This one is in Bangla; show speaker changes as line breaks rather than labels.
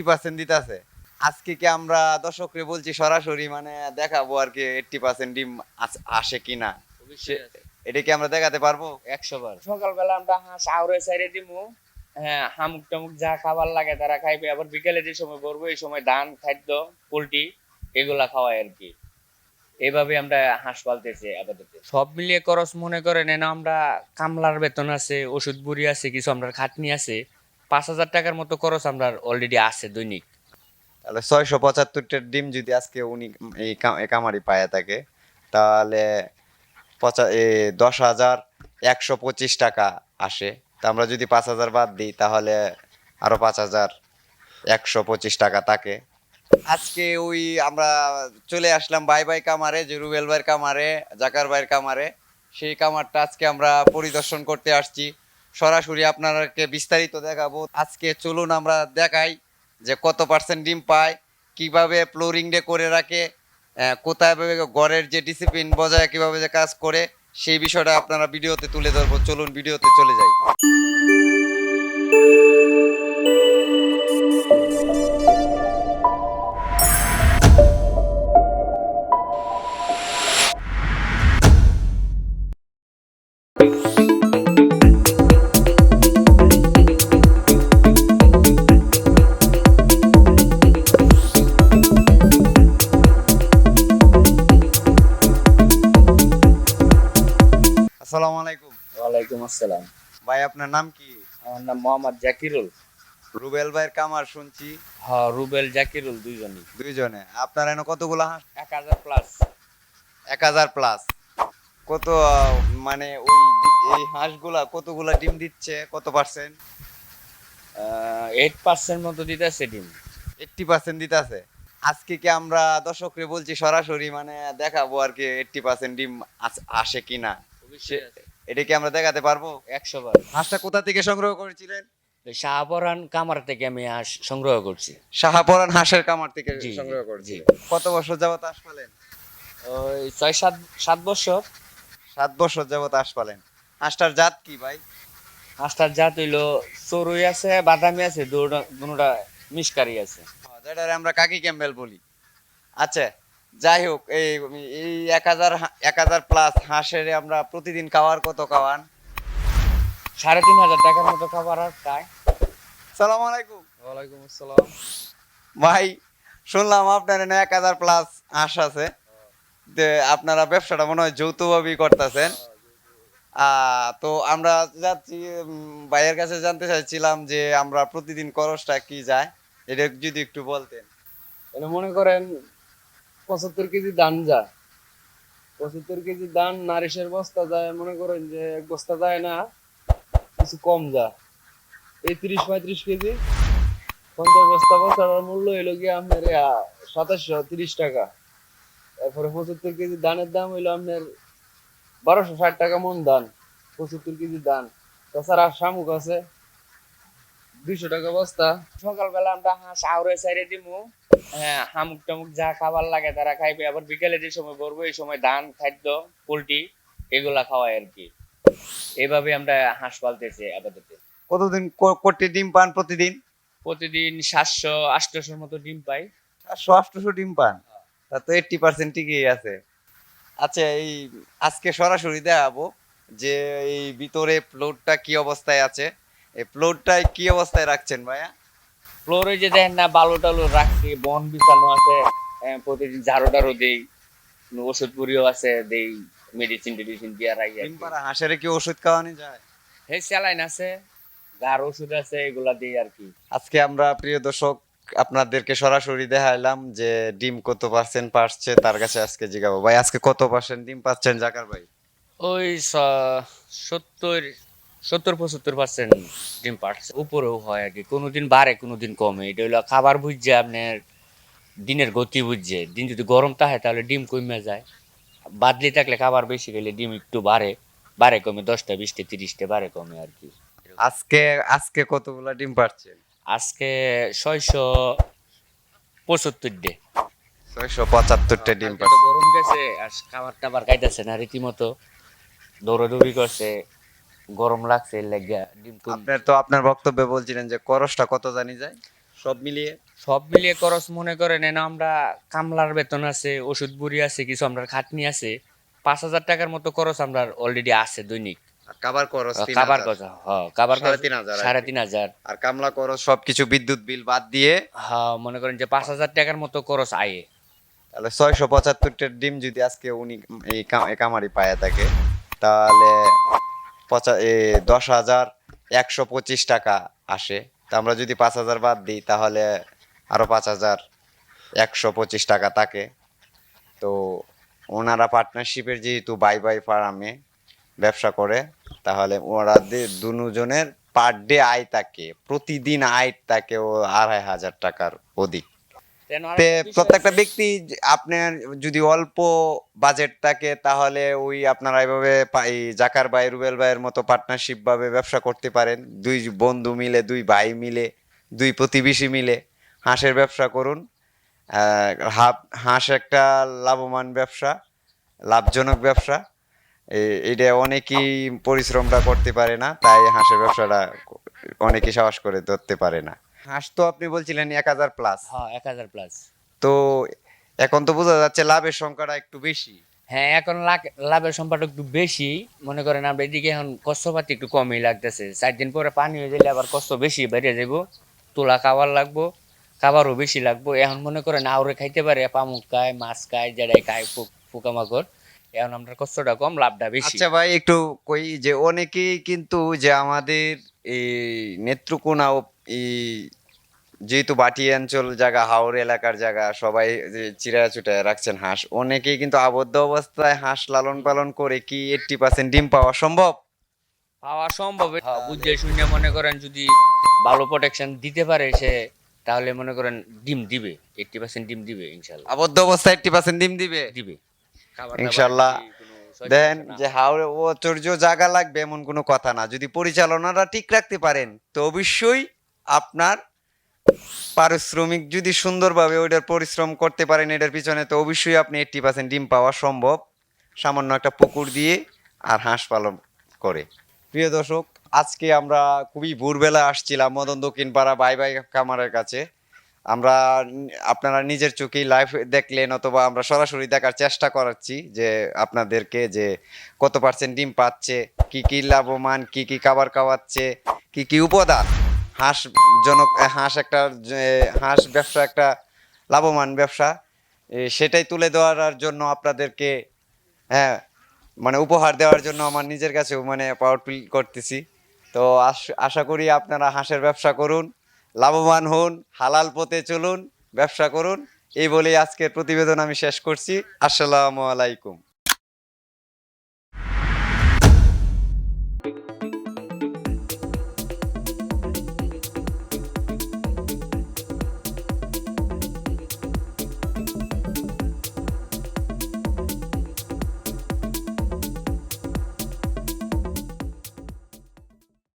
এইটটি পার্সেন্ট দিতেছে। আজকে কি আমরা দর্শকরে বলছি সরাসরি মানে দেখাবো আর কি এইটটি পার্সেন্ট ডিম আস- কিনা এটা কি আমরা দেখাতে পারব?
একশো বার। সকালবেলা আমরা হাঁস আউরে সাইডে দিমু। হ্যাঁ হামুক টামুক যা খাবার লাগে তারা খাইবে। আবার বিকেলে যে সময় করব এই সময় ধান খাদ্য পোলট্রি এগুলা খাওয়াই আর কি। এইভাবে আমরা হাঁস পালতেছি আপাতত। সব মিলিয়ে খরচ মনে করেন এনে আমরা কামলার বেতন আছে ওষুধ বুড়ি আছে কিছু আমরা খাটনি আছে। পাঁচ হাজার টাকার মতো খরচ আমরা অলরেডি আছে দৈনিক।
তাহলে ছয়শো পঁচাত্তরটার ডিম যদি আজকে উনি এই কামারি পায় থাকে, তাহলে পঁচা দশ হাজার একশো পঁচিশ টাকা আসে। তা আমরা যদি পাঁচ হাজার বাদ দিই, তাহলে আরও পাঁচ হাজার একশো পঁচিশ টাকা থাকে। আজকে ওই আমরা চলে আসলাম বাই বাই কামারে, যে রুবেল ভাইয়ের কামারে, জাকার ভাইয়ের কামারে। সেই কামারটা আজকে আমরা পরিদর্শন করতে আসছি। সরাসরি আপনাদেরকে বিস্তারিত দেখাবো। আজকে চলুন আমরা দেখাই যে কত পার্সেন্ট ডিম পায়, কীভাবে ফ্লোরিং ডে করে রাখে কোথায় ঘরের যে ডিসিপ্লিন বজায় কীভাবে যে কাজ করে, সেই বিষয়টা আপনারা ভিডিওতে তুলে ধরবো। চলুন ভিডিওতে চলে যাই। আসসালামু আলাইকুম।
ওয়ালাইকুম আসসালাম।
ভাই আপনার নাম কি?
আমার নাম মোহাম্মদ জাকিরুল।
রুবেল ভাইয়ের কামার শুনছি।
হ্যাঁ রুবেল জাকিরুল দুইজনই।
দুইজনে। আপনার এনে কতগুলো হাঁস?
এক হাজার প্লাস
এক হাজার প্লাস কত মানে ওই এই হাঁসগুলা কতগুলা ডিম দিচ্ছে? কত পার্সেন্ট
এইট পার্সেন্ট মতো দিতেছে ডিম।
এইটটি পার্সেন্ট দিতেছে। আজকে কি আমরা দর্শকরে বলছি সরাসরি মানে দেখাবো আর কি এইটটি পার্সেন্ট ডিম আসে কিনা? এটা কি আমরা দেখাতে পারব?
একশো বার।
হাঁসটা কোথা থেকে সংগ্রহ করেছিলেন?
শাহপরান কামার থেকে আমি হাঁস সংগ্রহ করছি।
শাহাপরান হাঁসের কামার থেকে সংগ্রহ
জি।
কত বছর যাবত হাঁস পালেন?
ওই ছয় সাত সাত বছর।
সাত বছর যাবত হাঁস পালেন। হাঁসটার জাত কি ভাই?
হাঁসটার জাত হইল চড়ুই আছে বাদামি আছে দুটা দুটা মিসকারি আছে।
যেটারে আমরা কাকি ক্যাম্বেল বলি। আচ্ছা যাই হোক এই এই এক হাজার এক হাজার প্লাস হাঁসের আমরা প্রতিদিন খাওয়ার কত খাওয়ান?
সাড়ে তিন হাজার টাকার মতো খাবার আর খায়
সালাম আলাইকুম।
ওয়ালাইকুম আসসালাম।
ভাই শুনলাম আপনার এখানে এক হাজার প্লাস হাঁস আছে। যে আপনারা ব্যবসাটা মনে হয় যৌথভাবেই করতেছেন। তো আমরা যাচ্ছি ভাইয়ের কাছে জানতে চাইছিলাম যে আমরা প্রতিদিন খরচটা কি যায়? এটা যদি একটু বলতেন।
মানে মনে করেন পঁচাত্তর কেজি ধান যায়। পঁচাত্তর কেজি ধান নারিশের বস্তা যায়, মনে করেন যে এক বস্তা যায় না, কিছু কম যায়। এই তিরিশ পঁয়ত্রিশ কেজি পঞ্চাশ বস্তা পঞ্চাশ মূল্য হইল গিয়ে আপনার সাতাশশো তিরিশ টাকা। তারপরে পঁচাত্তর কেজি ধানের দাম হইল আপনার বারোশো ষাট টাকা মন ধান, পঁচাত্তর কেজি ধান। তাছাড়া শামুক আছে দুইশো টাকা বস্তা।
সকালবেলা আমরা হাঁস আউরে সাইডে দিমু। হ্যাঁ হামুক টামুক যা খাবার লাগে তারা খাইবে। আবার বিকেলে যে সময় করব এই সময় ধান খাদ্য পোলট্রি এগুলা খাওয়াই আর কি। এইভাবে আমরা হাঁস পালতেছি আপাতত।
কতদিন ক- কোটি ডিম পান প্রতিদিন?
প্রতিদিন সাতশো আটশোশোর মতো ডিম পাই।
সাতশো আটশোশো ডিম পান? তা তো এইটটি পার্সেন্ট ঠিকই আছে। আচ্ছা এই আজকে সরাসরি দেখাবো যে এই ভিতরে প্লটটা কি অবস্থায় আছে। এই প্লটটায় কি অবস্থায় রাখছেন ভাইয়া?
ফ্লোরে যে দেখেন না বালু টালু রাখছি বন বিছানো আছে হ্যাঁ, প্রতিদিন ঝাড়ু টাড়ু দেই ওষুধ পুরিও আছে দেই মেডিসিন টেডিসিন দিয়ে রাখি আর
ডিম
কি।
পাড়া হাঁসের কি ওষুধ খাওয়ানো যায়?
হে স্যালাইন আছে গার ওষুধ আছে এগুলা দিই আর কি।
আজকে আমরা প্রিয় দর্শক আপনাদেরকে সরাসরি দেখাইলাম যে ডিম কত পার্সেন্ট পাচ্ছে তার কাছে আজকে জিগাবো। ভাই আজকে কত পার্সেন্ট ডিম পাচ্ছেন জাকার ভাই?
ওই সত্তর সত্তর পঁচাত্তর পার্সেন্ট ডিম পাচ্ছে উপরেও হয় আর কি। কোনোদিন বাড়ে কোনোদিন কমে। এটা হলো খাবার বুঝছে আপনার দিনের গতি বুঝছে। দিন যদি গরম থাকে তাহলে ডিম কমে যায়। বাদলি থাকলে খাবার বেশি খেলে ডিম একটু বাড়ে। বাড়ে কমে দশটা বিশটা তিরিশটা বাড়ে কমে আর কি।
আজকে আজকে কতগুলা ডিম পাচ্ছেন
আজকে ছয়শো পঁচাত্তর ডে।
ছয়শো পঁচাত্তরটা ডিম পাচ্ছে
গরম গেছে আর খাবার টাবার খাইতেছে না রীতিমতো। দৌড়াদৌড়ি করছে। গরম লাগছে এর লাগিয়া ডিম কম
আপনার তো আপনার বক্তব্যে বলছিলেন যে করসটা কত জানি যায়? সব মিলিয়ে?
সব মিলিয়ে খরচ মনে করেন এনে আমরা কামলার বেতন আছে ওষুধ বুড়ি আছে কিছু আমরা খাটনি আছে পাঁচ হাজার টাকার মতো খরচ আমরা অলরেডি আছে দৈনিক।
কাবার খরচ তিন
কাবার হ্যাঁ কাবার
সাড়ে তিন হাজার আর
সাড়ে। তিন হাজার।
আর কামলা খরচ সবকিছু বিদ্যুৎ বিল বাদ দিয়ে
হ্যাঁ মনে করেন যে পাঁচ হাজার টাকার মতো খরচ আয়ে।
তাহলে ছয়শো পঁচাত্তরটার ডিম যদি আজকে উনি এই কামারি পায়া থাকে তাহলে পঁচা এ, দশ হাজার একশো পঁচিশ টাকা আসে। তা আমরা যদি পাঁচ হাজার বাদ দিই, তাহলে আরও পাঁচ হাজার একশো পঁচিশ টাকা থাকে। তো ওনারা পার্টনারশিপের যেহেতু বাই বাই ফার্মে ব্যবসা করে, তাহলে ওরা দুজনের পার ডে আয় থাকে। প্রতিদিন আয় থাকে ও আড়াই হাজার টাকার অধিক। প্রত্যেকটা ব্যক্তি আপনার যদি অল্প বাজেট থাকে তাহলে ওই আপনারা এই জাকার ভাই রুবেল ভাইয়ের মতো পার্টনারশিপ ভাবে ব্যবসা করতে পারেন। দুই বন্ধু মিলে দুই ভাই মিলে দুই প্রতিবেশী মিলে হাঁসের ব্যবসা করুন। হাঁস একটা লাভবান ব্যবসা লাভজনক ব্যবসা। এটা অনেকেই পরিশ্রমটা করতে পারে না তাই হাঁসের ব্যবসাটা অনেকেই সাহস করে ধরতে পারে না। হাঁস তো আপনি বলছিলেন এক হাজার প্লাস
হ্যাঁ এক হাজার প্লাস
তো এখন তো বোঝা যাচ্ছে লাভের সংখ্যাটা একটু বেশি।
হ্যাঁ এখন লাভের সম্পদ একটু বেশি। মনে করেন আমরা এদিকে এখন কষ্টপাতি একটু কমই লাগতেছে। চার দিন পরে পানি হয়ে গেলে আবার কষ্ট বেশি বেড়ে যাব। তোলা খাবার লাগবো খাবারও বেশি লাগবো। এখন মনে করেন আউরে খাইতে পারে পামুক খায় মাছ খায় যেটাই খায় পোকামাকড়। এখন আমরা কষ্টটা কম লাভটা বেশি।
আচ্ছা ভাই একটু কই যে অনেকেই কিন্তু যে আমাদের এই নেত্রকোনা এই যেহেতু বাটি অঞ্চল জায়গা হাওড় এলাকার জায়গা সবাই যে চিরা চুটায় রাখছেন হাঁস অনেকেই কিন্তু আবদ্ধ অবস্থায় হাঁস লালন পালন করে কি এইটটি পার্সেন্ট ডিম পাওয়া সম্ভব?
পাওয়া সম্ভব। হ্যাঁ, বুঝে শুনে মনে করেন যদি ভালো প্রোটেকশন দিতে পারে সে তাহলে মনে করেন ডিম দিবে এইটটি পার্সেন্ট ডিম দিবে ইনশাল্লাহ।
আবদ্ধ অবস্থায় এইটটি পার্সেন্ট ডিম দিবে?
দিবে।
ইনশাল্লাহ দেন। যে হাওড়ে ঐশ্বর্য জায়গা লাগবে এমন কোনো কথা না। যদি পরিচালনাটা ঠিক রাখতে পারেন তো অবশ্যই আপনার পারিশ্রমিক যদি সুন্দরভাবে ওইটার পরিশ্রম করতে পারেন এটার পিছনে তো অবশ্যই আপনি এইটটি পার্সেন্ট ডিম পাওয়া সম্ভব। সামান্য একটা পুকুর দিয়ে আর হাঁস পালন করে। প্রিয় দর্শক আজকে আমরা খুবই ভোরবেলা আসছিলাম মদন দক্ষিণ পাড়া বাই বাই কামারের কাছে। আমরা আপনারা নিজের চোখেই লাইভ দেখলেন অথবা আমরা সরাসরি দেখার চেষ্টা করাচ্ছি যে আপনাদেরকে যে কত পার্সেন্ট ডিম পাচ্ছে, কি কি লাভবান, কি কি খাবার খাওয়াচ্ছে, কি কি উপাদান। হাঁস জনক হাঁস একটা হাঁস ব্যবসা একটা লাভবান ব্যবসা। সেটাই তুলে দেওয়ার জন্য আপনাদেরকে হ্যাঁ মানে উপহার দেওয়ার জন্য আমার নিজের কাছেও মানে পাওয়ার ফিল করতেছি। তো আশা করি আপনারা হাঁসের ব্যবসা করুন। লাভবান হন, হালাল পথে চলুন, ব্যবসা করুন। এই বলেই আজকের প্রতিবেদন আমি শেষ করছি। আসসালামু আলাইকুম।